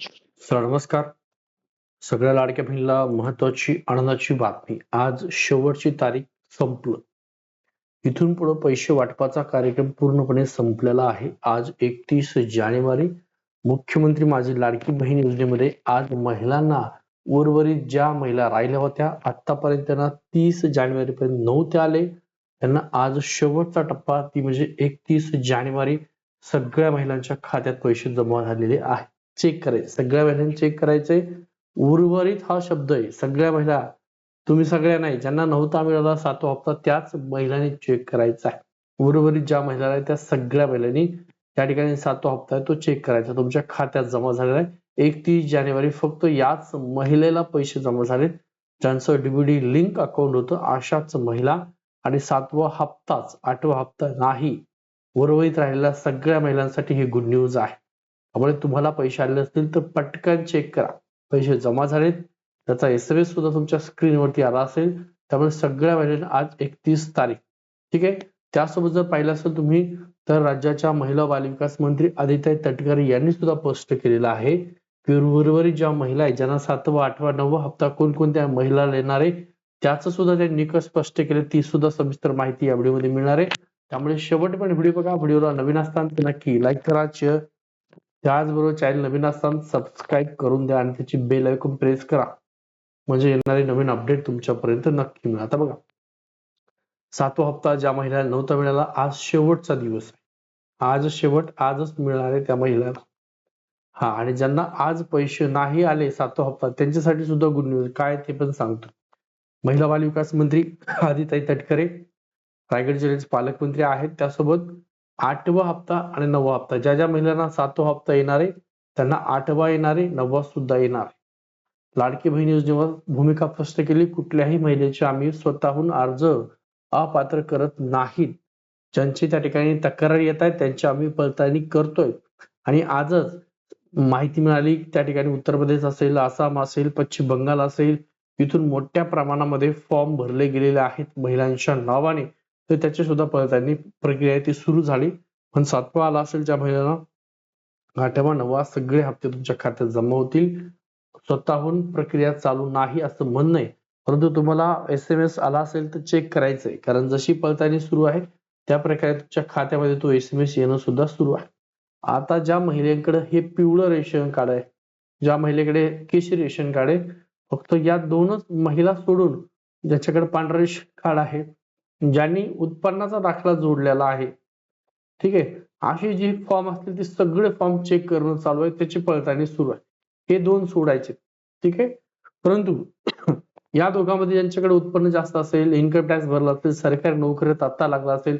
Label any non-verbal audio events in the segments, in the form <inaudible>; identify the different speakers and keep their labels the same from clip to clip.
Speaker 1: Sir नमस्कार सगळ्या लाडक्या बहिणीला महत्वाची आनंदाची बातमी. आज शेवटची तारीख संपलं. इथून पुढे पैसे वाटपाचा कार्यक्रम पूर्णपणे संपलेला आहे. आज एकतीस जानेवारी मुख्यमंत्री माझी लाडकी बहीण योजनेमध्ये आज महिलांना उर्वरित ज्या महिला राहिल्या होत्या आतापर्यंत त्यांना तीस जानेवारी पर्यंत नव्हते आले. त्यांना आज शेवटचा टप्पा ती म्हणजे एकतीस जानेवारी सगळ्या महिलांच्या खात्यात पैसे जमा झालेले आहेत. चेक करायचे. सगळ्या महिलांनी चेक करायचे. उर्वरित हा शब्द आहे. सगळ्या महिला तुम्ही सगळ्या नाही ज्यांना नव्हता मिळाला सातवा हप्ता त्याच महिलांनी चेक करायचा आहे. उर्वरित ज्या महिला आहेत त्या सगळ्या महिलांनी त्या ठिकाणी सातवा हप्ता आहे तो चेक करायचा. तुमच्या खात्यात जमा झालेला आहे. एकतीस जानेवारी फक्त याच महिलेला पैसे जमा झाले. ज्यांचं डीबीडी लिंक अकाउंट होतं अशाच महिला आणि सातवा हप्ताच आठवा हप्ता नाही. उर्वरित राहिलेल्या सगळ्या महिलांसाठी ही गुड न्यूज आहे. त्यामुळे तुम्हाला पैसे आले असतील तर पटकन चेक करा. पैसे जमा झालेत त्याचा एस एम एस सुद्धा तुमच्या स्क्रीनवरती आला असेल. त्यामुळे सगळ्या महिलांना आज एकतीस तारीख. ठीक आहे? त्यासोबत जर पाहिलं असेल तुम्ही तर राज्याच्या महिला बालविकास मंत्री आदित्य तटकरे यांनी सुद्धा स्पष्ट केलेलं आहे. की उर्वरित ज्या महिला आहेत ज्यांना सातवा आठवा नववा हप्ता कोणकोणत्या महिला येणार आहे त्याचं सुद्धा त्यांनी निकष स्पष्ट केले ती सुद्धा सविस्तर माहिती या व्हिडिओमध्ये मिळणार आहे. त्यामुळे शेवट पण व्हिडिओ बघा. व्हिडिओला नवीन असताना नक्की लाईक करा शेअर त्याचबरोबर चॅनल नवीन असताना सबस्क्राईब करून द्या आणि त्याची बेल ऐकून प्रेस करा. म्हणजे येणारे नवीन अपडेट तुमच्यापर्यंत नक्की मिळा आता बघा. सातवा हप्ता ज्या महिला नव्हता मिळाला आज शेवटचा दिवस आहे. आज शेवट आजच मिळणार आहे त्या महिलाला. हा आणि ज्यांना आज पैसे नाही आले सातवा हप्ता त्यांच्यासाठी सुद्धा गुड न्यूज काय ते पण सांगतो. महिला बाल विकास मंत्री आदिताई तटकरे रायगड जिल्ह्याचे पालकमंत्री आहेत. त्यासोबत आठवा हप्ता आणि नववा हप्ता. ज्या ज्या महिलांना सातवा हप्ता येणार आहे त्यांना आठवा येणार आहे नववा सुद्धा येणार आहे. लाडकी बहीण योजनेवर भूमिका स्पष्ट केली. कुठल्याही महिलेचे आम्ही स्वतःहून अर्ज अपात्र करत नाहीत. ज्यांची त्या ठिकाणी तक्रार येत आहेत त्यांची आम्ही पडताळणी करतोय. आणि आजच माहिती मिळाली त्या ठिकाणी उत्तर प्रदेश असेल आसाम असेल पश्चिम बंगाल असेल इथून मोठ्या प्रमाणामध्ये फॉर्म भरले गेलेले आहेत महिलांच्या नावाने. तर त्याची सुद्धा पडताळणी प्रक्रिया ती सुरू झाली. पण सातवा आला असेल ज्या महिलांना आठवा नववा सगळे हप्ते तुमच्या खात्यात जमा होतील. स्वतःहून प्रक्रिया चालू नाही असं म्हणणं आहे. परंतु तुम्हाला एस एम एस आला असेल तर चेक करायचंय कारण जशी पडताळणी सुरू आहे त्या प्रकारे तुमच्या खात्यामध्ये तो एस एम एस येणं सुद्धा सुरू आहे. आता ज्या महिलेकडे हे पिवळं रेशन कार्ड आहे ज्या महिलेकडे केशरी रेशन कार्ड आहे फक्त या दोनच महिला सोडून ज्याच्याकडे पांढरं रेशन कार्ड आहे ज्यांनी उत्पन्नाचा दाखला जोडलेला आहे. ठीक आहे? अशी जी फॉर्म असतील ते सगळे फॉर्म चेक करणं चालू आहे. त्याची पडताळणी सुरू आहे. हे दोन सोडायचे ठीक आहे? परंतु <clears throat> या दोघांमध्ये ज्यांच्याकडे उत्पन्न जास्त असेल इन्कम टॅक्स भरला असेल सरकारी नोकरीत आत्ता लागला असेल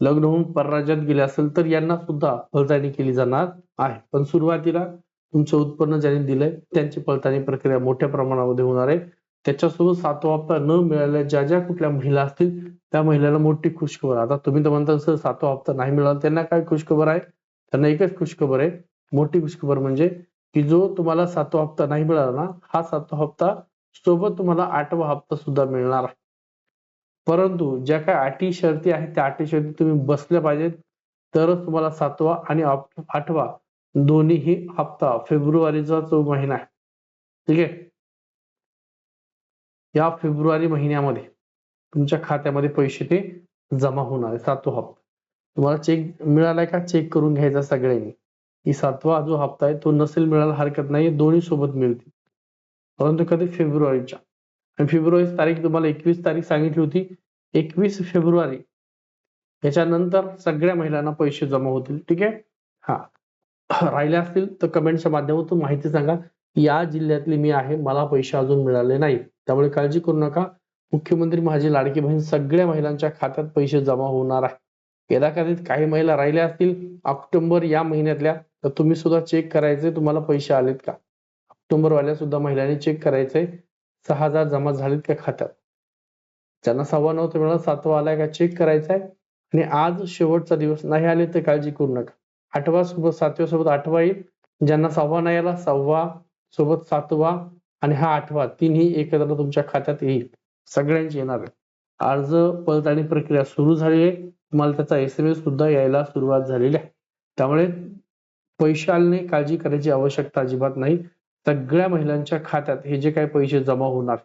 Speaker 1: लग्न होऊन परराज्यात गेले असेल तर यांना सुद्धा पडताळणी केली जाणार आहे. पण सुरुवातीला तुमचं उत्पन्न ज्यांनी दिलंय त्यांची पडताळणी प्रक्रिया मोठ्या प्रमाणामध्ये होणार आहे. त्याच्यासोबत सातवा हप्ता न मिळाल्या ज्या ज्या कुठल्या महिला असतील त्या महिलांना मोठी खुशखबर. आता तुम्ही तर म्हणता सर सातवा हप्ता नाही मिळाला. त्यांना काय खुशखबर आहे? त्यांना एकच खुशखबर आहे. मोठी खुशखबर म्हणजे की जो तुम्हाला सातवा हप्ता नाही मिळाला ना हा सातवा हप्ता सोबत तुम्हाला आठवा हप्ता सुद्धा मिळणार आहे. परंतु ज्या काय अटी शर्ती आहेत त्या अटी शर्ती तुम्ही बसल्या पाहिजेत. तरच तुम्हाला सातवा आणि आठवा दोन्हीही हप्ता फेब्रुवारीचा जो महिना आहे. ठीक आहे? या फेब्रुवारी महिन्यामध्ये तुमच्या खात्यामध्ये पैसे ते जमा होणार आहे. सातवा हप्ता. तुम्हाला चेक मिळालाय का? चेक करून घ्यायचा सगळ्यांनी. की सातवा जो हप्ता आहे तो नसेल मिळायला हरकत नाही दोन्ही सोबत मिळतील. परंतु कधी? फेब्रुवारीच्या. आणि फेब्रुवारी तारीख तुम्हाला एकवीस तारीख सांगितली होती. एकवीस फेब्रुवारी. याच्यानंतर सगळ्या महिलांना पैसे जमा होतील. ठीक आहे? हा. राहिले असतील तर कमेंटच्या माध्यमातून माहिती सांगा. या जिल्ह्यातली मी आहे मला पैसे अजून मिळाले नाही त्यामुळे काळजी करू नका. मुख्यमंत्री माझी लाडकी बहीण सगळ्या महिलांच्या खात्यात पैसे जमा होणार आहे. यदाकथित काही महिला राहिल्या असतील ऑक्टोबर या महिन्यातल्या तर तुम्ही सुद्धा चेक करायचे तुम्हाला पैसे आलेत का? ऑक्टोबर वाल्या सुद्धा महिलांनी चेक करायचंय सहा हजार जमा झालेत का खात्यात? ज्यांना सव्वा नव्हतं मिळाला सातवा आलाय का चेक करायचा आहे. आणि आज शेवटचा दिवस नाही आले तर काळजी करू नका. आठवा सोबत सातव्या सोबत आठवा येईल. ज्यांना सव्वा नाही आला सव्वा सोबत सातवा आणि हा आठवा तिन्ही एकत्र तुमच्या खात्यात येईल. सगळ्यांची येणार आहे अर्ज पडताळणी प्रक्रिया सुरू झाली आहे. तुम्हाला त्याचा एस एम एस सुद्धा यायला सुरुवात झालेली आहे. त्यामुळे पैसे काळजी करायची आवश्यकता अजिबात नाही. सगळ्या महिलांच्या खात्यात हे जे काही पैसे जमा होणार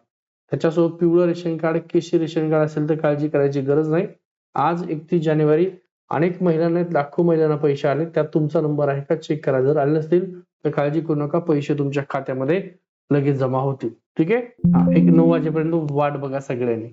Speaker 1: त्याच्यासोबत पिवळं रेशन कार्ड केशरी रेशन कार्ड असेल तर काळजी करायची गरज नाही. आज एकतीस जानेवारी अनेक महिलांना लाखो महिलांना पैसे आले. त्यात तुमचा नंबर आहे का? चेक करा. जर आले नसतील तर काळजी करू नका. पैसे तुमच्या खात्यामध्ये लगेच जमा होतील. ठीक आहे? एक नऊ वाजेपर्यंत वाट बघा सगळ्यांनी.